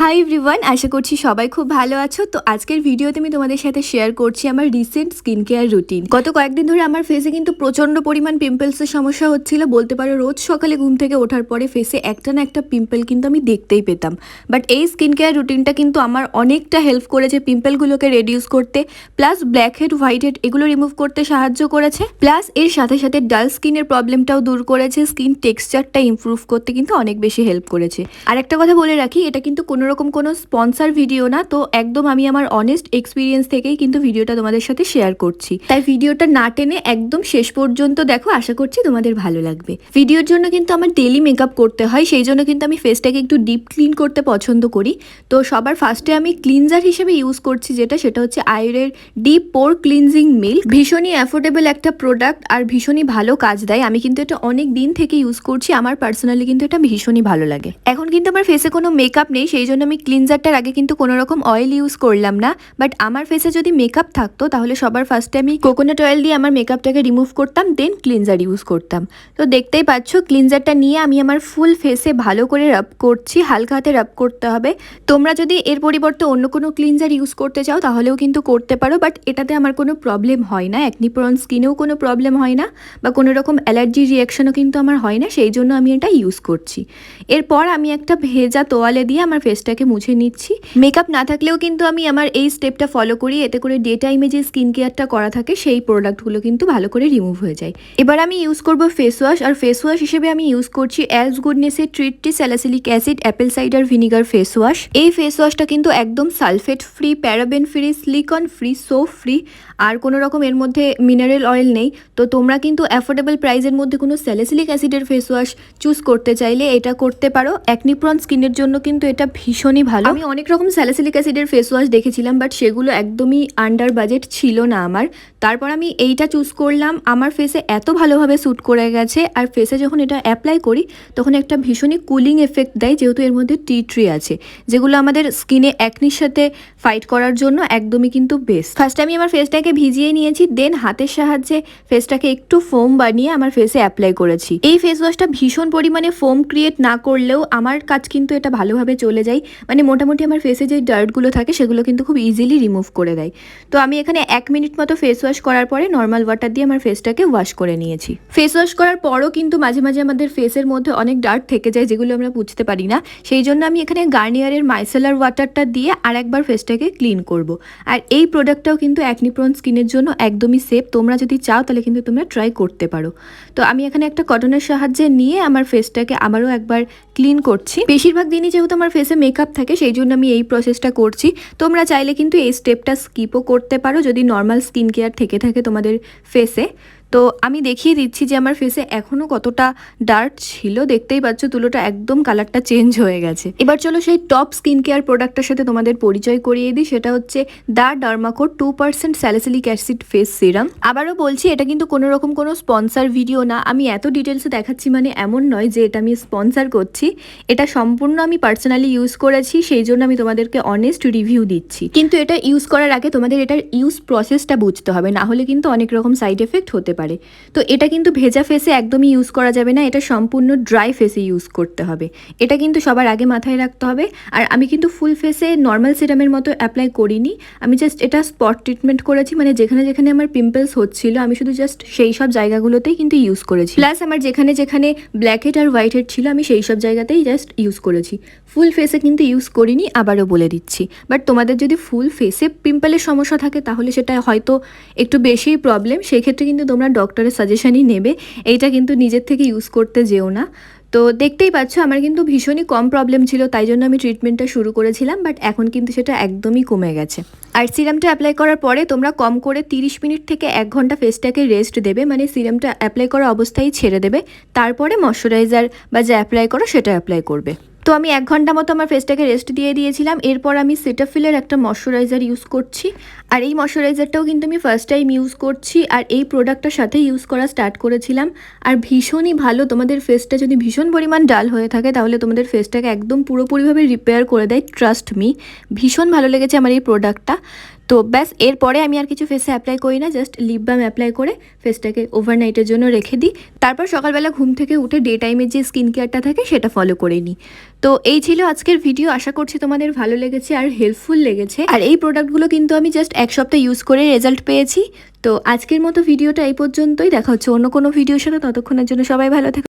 Hi everyone আশা করছি সবাই খুব ভালো আছো। তো আজকের ভিডিওতে আমি তোমাদের সাথে শেয়ার করছি আমার রিসেন্ট স্কিন কেয়ার রুটিন গত কয়েকদিন ধরে আমার ফেসে কিন্তু প্রচণ্ড পরিমাণ পিম্পলসের সমস্যা হচ্ছিল। বলতে পারো, রোজ সকালে ঘুম থেকে ওঠার পরে ফেসে একটা না একটা পিম্পল কিন্তু আমি দেখতেই পেতাম। বাট এই স্কিন কেয়ার রুটিনটা কিন্তু আমার অনেকটা হেল্প করেছে পিম্পলগুলোকে রেডিউস করতে plus black head white head এগুলো রিমুভ করতে সাহায্য করেছে। প্লাস এর সাথে সাথে ডাল স্কিনের প্রবলেমটাও দূর করেছে। স্কিন টেক্সচারটা ইমপ্রুভ করতে কিন্তু অনেক বেশি হেল্প করেছে। আর একটা কথা বলে রাখি, এটা কিন্তু কোনো রকম কোনো স্পন্সার ভিডিও না, তো একদম আমি আমার অনেস্ট এক্সপিরিয়েন্স থেকেই কিন্তু ভিডিওটা তোমাদের সাথে শেয়ার করছি। তাই ভিডিওটা না টেনে একদম শেষ পর্যন্ত দেখো, আশা করছি তোমাদের ভালো লাগবে। ভিডিওর জন্য কিন্তু আমার ডেলি মেকআপ করতে হয়, সেই জন্য কিন্তু আমি ফেসটাকে একটু ডিপ ক্লিন করতে পছন্দ করি। তো সবার ফার্স্টে আমি ক্লিনজার হিসেবে ইউজ করছি যেটা, সেটা হচ্ছে আয়ুরের ডিপ পোর ক্লিনজিং মিল্ক ভীষণই অ্যাফোর্ডেবল একটা প্রোডাক্ট আর ভীষণই ভালো কাজ দেয়। আমি কিন্তু এটা অনেক দিন থেকে ইউজ করছি, আমার পার্সোনালি কিন্তু এটা ভীষণই ভালো লাগে। এখন কিন্তু আমার ফেসে কোনো মেকআপ নেই, সেই জন্য আমি ক্লিনজারটার আগে কিন্তু কোনো রকম অয়েল ইউজ করলাম না বাট আমার ফেসে যদি মেকআপ থাকতো, তাহলে সবার ফার্স্টে আমি কোকোনাট অয়েল দিয়ে আমার মেকআপটাকে রিমুভ করতাম দেন ক্লিনজার ইউজ করতাম। তো দেখতেই পাচ্ছ ক্লিনজারটা নিয়ে আমি আমার ফুল ফেসে ভালো করে রাব করছি, হালকা হাতে রাব করতে হবে। তোমরা যদি এর পরিবর্তে অন্য কোনো ক্লিনজার ইউজ করতে চাও, তাহলেও কিন্তু করতে পারো বাট এটাতে আমার কোনো প্রবলেম হয় না অ্যাকনিপ্রন স্কিনেও কোনো প্রবলেম হয় না, বা কোনো রকম অ্যালার্জি রিয়াকশনও কিন্তু আমার হয় না, সেই জন্য আমি এটা ইউজ করছি। এরপর আমি একটা ভেজা তোয়ালে দিয়ে আমার ফেসটাকে মুছে নিচ্ছি। মেকআপ না থাকলেও কিন্তু আমি আমার এই স্টেপটা ফলো করি, এতে করে ডে টাইমে যে স্কিন কেয়ারটা করা থাকে, সেই প্রোডাক্টগুলো কিন্তু ভালো করে রিমুভ হয়ে যায়। এবার আমি ইউজ করব ফেস ওয়াশ আর ফেস ওয়াশ হিসেবে আমি ইউজ করছি অ্যালস গুডনেসের ট্রিটটি salicylic acid apple cider vinegar face wash এই ফেস ওয়াশটা কিন্তু একদম sulphate free paraben free silicone free soap free আর কোনো রকম এর মধ্যে মিনারেল অয়েল নেই। তো তোমরা কিন্তু অ্যাফোর্ডেবল প্রাইসের মধ্যে কোনো স্যালাসিলিক অ্যাসিডের ফেস ওয়াশ চুজ করতে চাইলে এটা করতে পারো। অ্যাকনিপ্রন স্কিনের জন্য কিন্তু এটা ভীষণই ভালো। আমি অনেক রকম স্যালাসিলিক অ্যাসিডের ফেস ওয়াশ দেখেছিলাম বাট সেগুলো একদমই আন্ডার বাজেট ছিল না আমার। তারপর আমি এইটা চুজ করলাম, আমার ফেসে এত ভালোভাবে স্যুট করে গেছে, আর ফেসে যখন এটা অ্যাপ্লাই করি, তখন একটা ভীষণই কুলিং এফেক্ট দেয়, যেহেতু এর মধ্যে টি ট্রি আছে, যেগুলো আমাদের স্কিনে একনির সাথে ফাইট করার জন্য একদমই কিন্তু বেস্ট ফার্স্ট আমি আমার ফেসটাকে ভিজিয়ে নিয়েছি দেন হাতের সাহায্যে ফেসটাকে একটু ফোম বানিয়ে আমার ফেসে অ্যাপ্লাই করেছি। এই ফেস ওয়াশটা ভীষণ পরিমাণে ফোম ক্রিয়েট না করলেও আমার কাজ কিন্তু এটা ভালোভাবে চলে যায়। মানে মোটামুটি আমার ফেসে যে ডার্টগুলো থাকে, সেগুলো কিন্তু খুব ইজিলি রিমুভ করে দেয়। তো আমি এখানে এক মিনিট মতো ফেস ওয়াশ করার পরে নর্মাল ওয়াটার দিয়ে আমার ফেসটাকে ওয়াশ করে নিয়েছি। ফেস ওয়াশ করার পরও কিন্তু মাঝে মাঝে আমাদের ফেসের মধ্যে অনেক ডার্ট থেকে যায়, যেগুলো আমরা বুঝতে পারি না। সেই জন্য আমি এখানে গার্নিয়ারের মাইসেলার ওয়াটারটা দিয়ে আর একবার ফেসটাকে ক্লিন করব। আর এই প্রোডাক্টটাও কিন্তু অ্যাকনিপ্রন স্কিনের জন্য একদমই সেফ তোমরা যদি চাও, তাহলে কিন্তু তোমরা ট্রাই করতে পারো। তো আমি এখানে একটা কটনের সাহায্যে নিয়ে আমার ফেসটাকে আবারও একবার ক্লিন করছি। বেশিরভাগ দিনই যেহেতু আমার ফেসে মেকআপ থাকে, সেই জন্য আমি এই প্রসেসটা করছি। তোমরা চাইলে কিন্তু এই স্টেপটা স্কিপও করতে পারো, যদি নর্মাল স্কিন কেয়ার থেকে থাকে তোমাদের ফেসে তো আমি দেখিয়ে দিচ্ছি যে আমার ফেসে এখনও কতটা ডার্ক ছিল। দেখতেই পাচ্ছ তুলোটা একদম কালারটা চেঞ্জ হয়ে গেছে। এবার চলো সেই টপ স্কিন কেয়ার প্রোডাক্টের সাথে তোমাদের পরিচয় করিয়ে দিই। সেটা হচ্ছে the ডার্মাকোর two percent salicylic acid face serum আবারও বলছি, এটা কিন্তু কোনো রকম কোনো স্পন্সার ভিডিও না। আমি এত ডিটেলসে দেখাচ্ছি মানে এমন নয় যে এটা আমি স্পন্সার করছি। এটা সম্পূর্ণ আমি পার্সোনালি ইউজ করেছি, সেই জন্য আমি তোমাদেরকে অনেস্ট রিভিউ দিচ্ছি। কিন্তু এটা ইউজ করার আগে তোমাদের এটার ইউজ প্রসেসটা বুঝতে হবে। না হলে কিন্তু অনেক রকম সাইড এফেক্ট হতে পারে। তো এটা কিন্তু ভেজা ফেসে একদমই ইউজ করা যাবে না, এটা সম্পূর্ণ ড্রাই ফেসে ইউজ করতে হবে। এটা কিন্তু সবার আগে মাথায় রাখতে হবে। আর আমি কিন্তু ফুল ফেসে নর্মাল সিরামের মতো অ্যাপ্লাই করিনি। আমি জাস্ট এটা স্পট ট্রিটমেন্ট করেছি মানে যেখানে যেখানে আমার পিম্পলস হচ্ছিল, আমি শুধু জাস্ট সেই সব জায়গাগুলোতেই কিন্তু ইউজ করেছি। প্লাস আমার যেখানে যেখানে ব্ল্যাক হেড আর হোয়াইট হেড ছিল, আমি সেই সব জায়গাতেই জাস্ট ইউজ করেছি। ফুল ফেসে কিন্তু ইউজ করিনি, আবারও বলে দিচ্ছি। বাট তোমাদের যদি ফুল ফেসে পিম্পলের সমস্যা থাকে, তাহলে সেটা হয়তো একটু বেশিই প্রবলেম সেক্ষেত্রে কিন্তু কিন্তু তোমরা ডক্টরের সাজেশনই নেবে। এইটা কিন্তু নিজের থেকে ইউজ করতে যেও না। তো দেখতেই পাচ্ছ, আমার কিন্তু ভীষণই কম প্রবলেম ছিল, তাই জন্য আমি ট্রিটমেন্টটা শুরু করেছিলাম বাট এখন কিন্তু সেটা একদমই কমে গেছে। আর সিরামটা অ্যাপ্লাই করার পরে তোমরা কম করে 30 মিনিট থেকে এক ঘণ্টা ফেসটাকে রেস্ট দেবে মানে সিরামটা অ্যাপ্লাই করা অবস্থায় ছেড়ে দেবে। তারপরে ময়শ্চারাইজার বা যা অ্যাপ্লাই করো, সেটা অ্যাপ্লাই করবে। তো আমি এক ঘণ্টা মতো আমার ফেসটাকে রেস্ট দিয়ে দিয়েছিলাম। এরপর আমি সিটাফিলের একটা ময়শ্চারাইজার ইউজ করছি। আর এই ময়শ্চারাইজারটাও কিন্তু আমি ফার্স্ট টাইম ইউজ করছি। আর এই প্রোডাক্টটার সাথে ইউজ করা স্টার্ট করেছিলাম। আর ভীষণই ভালো, তোমাদের ফেসটা যদি ভীষণ পরিমাণ ডাল হয়ে থাকে, তাহলে তোমাদের ফেসটাকে একদম পুরোপুরিভাবে রিপেয়ার করে দেয় ট্রাস্ট মি ভীষণ ভালো লেগেছে আমার এই প্রোডাক্টটা তো ব্যাস, এরপরে আমি আর কিছু ফেসে অ্যাপ্লাই করি না জাস্ট লিপ বাম অ্যাপ্লাই করে ফেসটাকে ওভারনাইটের জন্য রেখে দিই। তারপর সকালবেলা ঘুম থেকে উঠে ডে টাইমের যে স্কিন কেয়ারটা থাকে সেটা ফলো করে নিই। তো এই ছিল আজকের ভিডিও আশা করছি তোমাদের ভালো লেগেছে আর হেল্পফুল লেগেছে। আর এই প্রোডাক্টগুলো কিন্তু আমি জাস্ট এক সপ্তাহ ইউজ করে রেজাল্ট পেয়েছি। তো আজকের মতো ভিডিওটা এই পর্যন্তই, দেখা হচ্ছে অন্য কোনো ভিডিওর সাথে, ততক্ষণের জন্য সবাই ভালো থাকে।